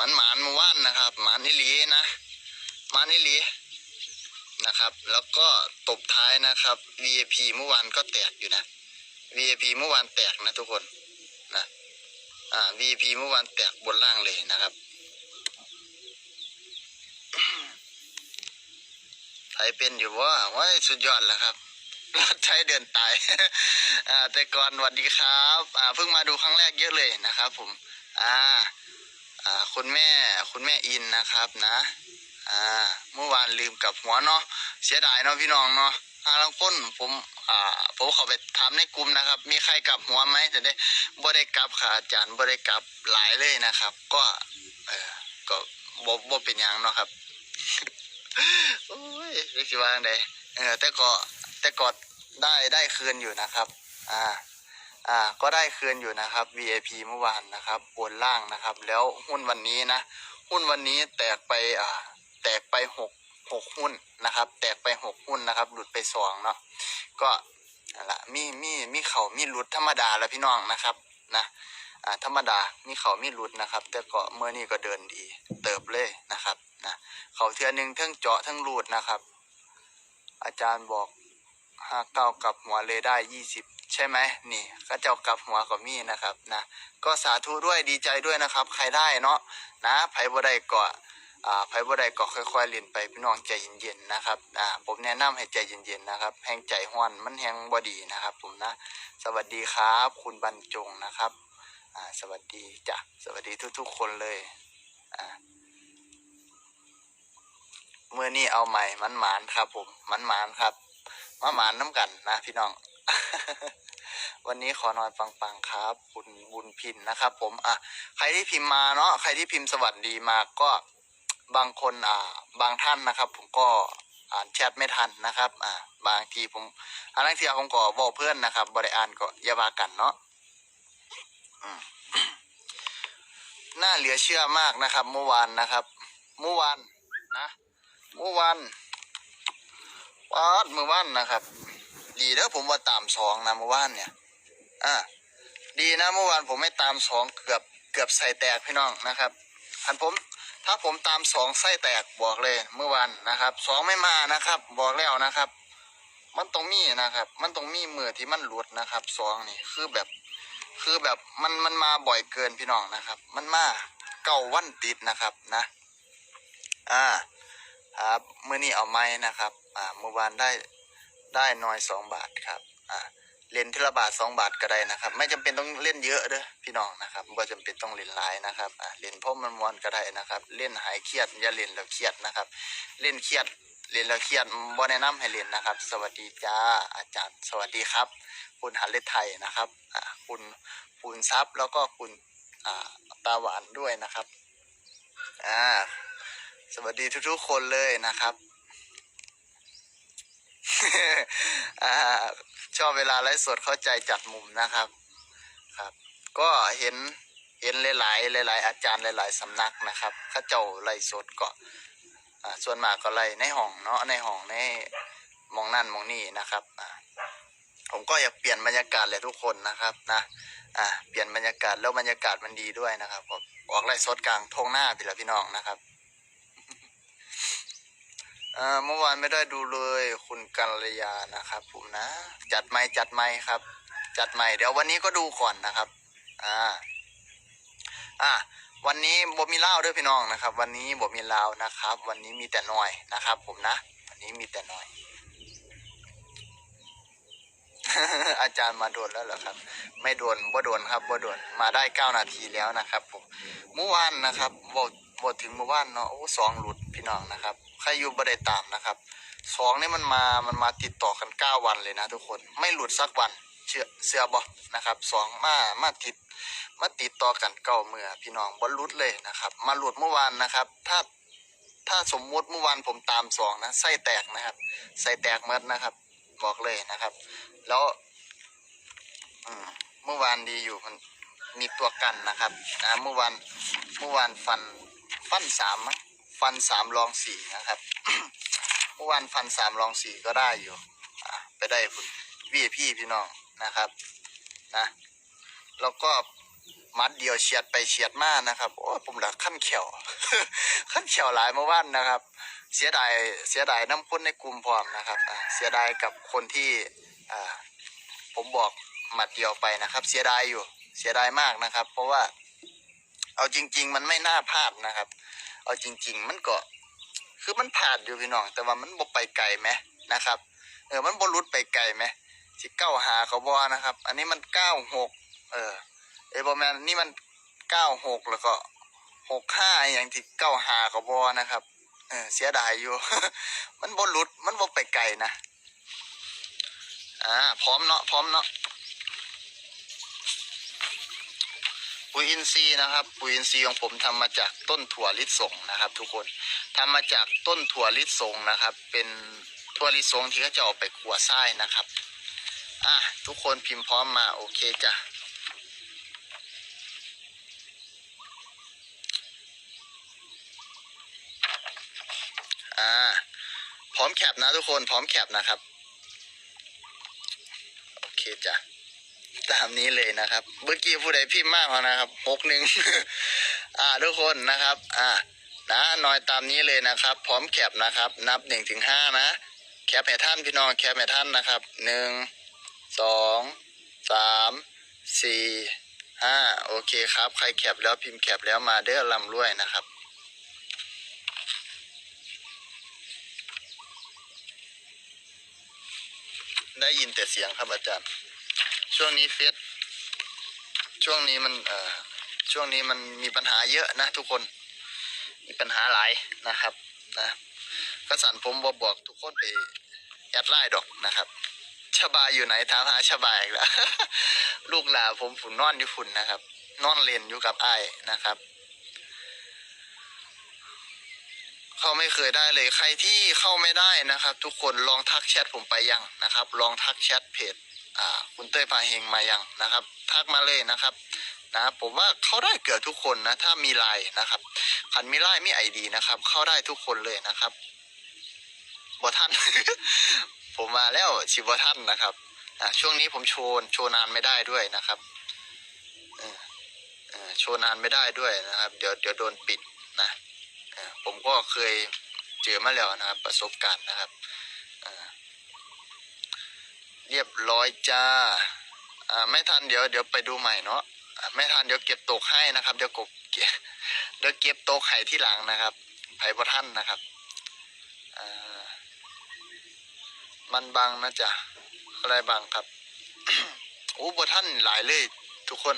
มันหมานเมื่อวานนะครับหมานนิลีนะหมานนิลีนะครับ แล้วก็ตบท้ายนะครับ VIP เมื่อวานก็แตกอยู่นะ VIP เมื่อวานแตกนะทุกคนนะอ่า VIP เมื่อวานแตกบนล่างเลยนะครับไทยเป็นอยู่ว่าว้ยสุดยอดแล้วครับรถไทยเดินตายอ่าแต่ก่อนสวัสดีครับ อ่าเพิ่งมาดูครั้งแรกเยอะเลยนะครับ ผม อ่า อ่าคุณแม่คุณแม่อินนะครับนะอ่าเมื่อวานลืมกลับหัวเนาะเสียดายเนาะพี่น้องเนาะอาลังคนผมอ่าผมเข้าไปถามในกลุ่มนะครับ มีใครกลับหัวไหมจะได้บ่ได้กลับค่ะอาจารย์บ่ได้กลับหลายเลยนะครับ ก็เออก็บ่บ่เป็นหยังเนาะครับโอ้ยเรียกสิว่าจังไดเออแต่ก็แต่ก็ได้ได้คืนอยู่นะครับ อ่า อ่าก็ได้คืนอยู่นะครับ VIP เมื่อวานนะครับบนล่างนะครับ แล้วหุ้นวันนี้นะหุ้นวันนี้แตกไปอ่าแตกไปหกหกหุ้นนะครับ แตกไปหกหุ้นนะครับ หลุดไปสองเนาะก็นั่นละมีมีมีเขามีหลุดธรรมดาแล้วพี่น้องนะครับนะอ่าธรรมดามีเขามีหลุดนะครับ แต่ก็เมื่อนี้ก็เดินดี เติบเลยนะครับนะเขาเทือหนึ่งทั้งเจาะทั้งรูดนะครับ อาจารย์บอกห้าเก้ากับหัวเลยได้ยี่สิบ ใช่ไหมนี่ก็เจ้ากลับหัวก็มีนะครับนะก็สาธุด้วยดีใจด้วยนะครับ ใครได้เนาะนะไผบ่ได้ก็อ่าไผบ่ได้ก็ค่อยๆเรียนไปพี่น้องใจเย็นๆนะครับอ่าผมแนะนำให้ใจเย็นๆนะครับแหงใจห้อนมันแหงบ่ดีนะครับ ผมนะ สวัสดีครับ คุณบรรจงนะครับอ่าสวัสดีจ้ะสวัสดีทุกๆ คนเลยอ่าเมื่อนี้เอาใหม่มันหมานครับผมมันหมานครับมาหมานน้ำกันนะพี่น้อง วันนี้ขอนอนปังๆครับ คุณบุญพินนะครับ ผมอะใครที่พิมพ์มาเนาะใครที่พิมพ์สวัสดีมาก็บางคนอ่า บางท่านนะครับ ผมก็อ่านแชทไม่ทันนะครับ อ่า บางทีผมอันนั้นทีผมก็บอกเพื่อนนะครับบริอ่านก็อย่าว่ากันเนาะน่าเหลือเชื่อมากนะครับ เมื่อวานนะครับ เมื่อวานนะ เมื่อวานวาดเมื่อวานนะครับ ดีเด้อผมว่าตามสองนะเมื่อวานเนี่ย อ่า ดีนะเมื่อวานผมไม่ตามสองเกือบเกือบใส่แตกพี่น้องนะครับอันผมถ้าผมตามสองไส้แตกบอกเลยเมื่อวานนะครับสองไม่มานะครับ บอกแล้วนะครับ มันตรงมีนะครับ มันตรงมีมือที่มันหลุดนะครับสองนี่คือแบบ คือแบบมันมันมาบ่อยเกินพี่น้องนะครับ มันมาเก้าวันติดนะครับนะ อ่าครับเมื่อนี้เอาไม้นะครับ อ่าเมื่อวานได้ ได้น้อยสองบาทครับอ่าเล่นทีละบาทสองบาทก็ได้นะครับ ไม่จำเป็นต้องเล่นเยอะเด้อพี่น้องนะครับไม่จำเป็นต้องเล่นหลายนะครับอ่าเล่นเพราะมันมวนก็ได้นะครับ เล่นหายเครียดอย่าเล่นแล้วเครียดนะครับ เล่นเครียดเล่นแล้วเครียดบ่แนะนำให้เล่นนะครับ สวัสดีจ้าอาจารย์ สวัสดีครับ คุณหันเลไทยนะครับอ่าคุณคุณซับแล้วก็คุณอ่าตาหวานด้วยนะครับอ่าสวัสดีทุกๆคนเลยนะครับ ชอบเวลาไลฟ์สดเข้าใจจัดมุมนะครับ ครับ ก็เห็นเห็นหลาย ๆ หลาย ๆ อาจารย์หลาย ๆ สำนักนะครับข้าเจ้าไลฟ์สดก็ส่วนมากก็ไล่ในห้องเนาะในห้องในมองนั่นมองนี่นะครับผมก็อยากเปลี่ยนบรรยากาศเลยทุกคนนะครับนะเปลี่ยนบรรยากาศแล้วบรรยากาศมันดีด้วยนะครับผมออกไลฟ์สดกลางทงหน้าพี่ละพี่น้องนะครับ เมื่อวานไม่ได้ดูเลยคุณกัลยานะครับผมนะ จัดไม่จัดไม่ครับ จัดใหม่เดี๋ยววันนี้ก็ดูก่อนนะครับ อ่า อ่าวันนี้บ่มีเล้าด้วยพี่น้องนะครับ วันนี้บ่มีเล้านะครับ วันนี้มีแต่น้อยนะครับ ผมนะ วันนี้มีแต่น้อย อาจารย์มาโดนแล้วเหรอครับ ไม่โดนบ่โดนครับบ่โดนมาได้เก้านาทีแล้วนะครับ ผมเมื่อวานนะครับบ่บ่ถึงเมื่อวานเนาะโอ้สองหลุดพี่น้องนะครับ ใครอยู่บ่ได้ตามนะครับสองนี่มันมามันมาติดต่อกันเก้าวันเลยนะทุกคนไม่หลุดสักวันเชื่อเสือบ่นะครับสองมามาติดมาติดต่อกันเก้าเมื่อพี่น้องบ่หลุดเลยนะครับ มาหลุดเมื่อวานนะครับ ถ้าถ้าสมมุติเมื่อวานผมตามสองนะไส้แตกนะครับไส้แตกเมดนะครับ บอกเลยนะครับ แล้วเมื่อวานดีอยู่มันมีตัวกันนะครับนะเมื่อวานเมื่อวานฟันฟันสามมั้ง ฟันสามรองสี่นะครับ เมื่อวานฟันสามรองสี่ก็ได้อยู่ไปได้คุณวีพี่พี่น้องนะครับนะแล้วก็มัดเดียวเฉียดไปเฉียดมานะครับโอ้ผมละขั้นเขียวขั้นเขียวหลายเมื่อวานนะครับ เสียดายเสียดายน้ำคนในกลุ่มพร้อมนะครับเสียดายกับคนที่ผมบอกหมัดเดียวไปนะครับ เสียดายอยู่เสียดายมากนะครับ เพราะว่าเอาจริง ๆ มันไม่น่าพลาดนะครับ เอาจริง ๆ มันก็ คือมันผ่านอยู่พี่น้อง แต่ว่ามันบ่ไปไกลไหมนะครับ เออมันบ่หลุดไปไกลไหมสิเก้าหาเขาบอนะครับ อันนี้มันเก้าหกเออเออประมาณนี่มันเก้าหกแล้วก็หกห้าอย่างที่เก้าหาเขาบอนะครับเออเสียดายอยู่ มันบ่หลุดมันบ่ไปไกลนะอ่าพร้อมเนาะพร้อมเนาะ ปุ๋ยอินทรีย์นะครับ ปุ๋ยอินทรีย์ของผมทำมาจากต้นถั่วลิสงนะครับ ทุกคนทำมาจากต้นถั่วลิสงนะครับ เป็นถั่วลิสงที่เขาจะเอาไปขัวไส้นะครับอะทุกคนพิมพ์พร้อมมาโอเคจ้ะอ่าพร้อมแคปนะทุกคนพร้อมแคปนะครับ โอเคจ้ะ ตามนี้เลยนะครับ เมื่อกี้ผู้ใดพิมพ์มากกว่านะครับหกหนึ่งอ่าทุกคนนะครับ อ่านะน้อยตามนี้เลยนะครับ พร้อมแคปนะครับ นับหนึ่งถึงห้านะ แคปให้ท่านพี่น้องแคปให้ท่านนะครับหนึ่งสองสามสี่ห้าโอเคครับ ใครแคปแล้วพิมพ์แคปแล้วมาเด้อลำรวยนะครับได้ยินแต่เสียงครับอาจารย์ ช่วงนี้เฟซช่วงนี้มันเอ่อช่วงนี้มันมีปัญหาเยอะนะทุกคน มีปัญหาหลายนะครับนะกสันผมบอบอกทุกคนไปแอดไลน์ดอกนะครับชบาอยู่ไหนถามหาชบาอีกแล้วลูกหลาผมฝุ่นนอนอยู่ฝุ่นนะครับ นอนเล่นอยู่กับไอ้นะครับเข้าไม่เคยได้เลยใครที่เข้าไม่ได้นะครับ ทุกคนลองทักแชทผมไปยังนะครับ ลองทักแชทเพจ คุณเต้ยพาเฮงมายังนะครับ ทักมาเลยนะครับนะผมว่าเข้าได้เกือบทุกคนนะ ถ้ามีไลน์นะครับคันมีไลน์มีไอดีนะครับ เข้าได้ทุกคนเลยนะครับบอท่าน ผมมาแล้วชิบอท่านนะครับช่วงนี้ผมโชว์โชว์นานไม่ได้ด้วยนะครับโชว์นานไม่ได้ด้วยนะครับ เดี๋ยวเดี๋ยวโดนปิดนะผมก็เคยเจอมาแล้วนะครับ ประสบการณ์นะครับ เรียบร้อยจ้าอ่าไม่ทันเดี๋ยวเดี๋ยวไปดูใหม่เนาะไม่ทันเดี๋ยวเก็บตกให้นะครับ เดี๋ยวกบเก็บเดี๋ยวเก็บตกไข่ที่หลังนะครับไผ่บ่ท่านนะครับอ่ามันบังนะจ๊ะอะไรบังครับโอ้บ่ท่านหลายเลยทุกคน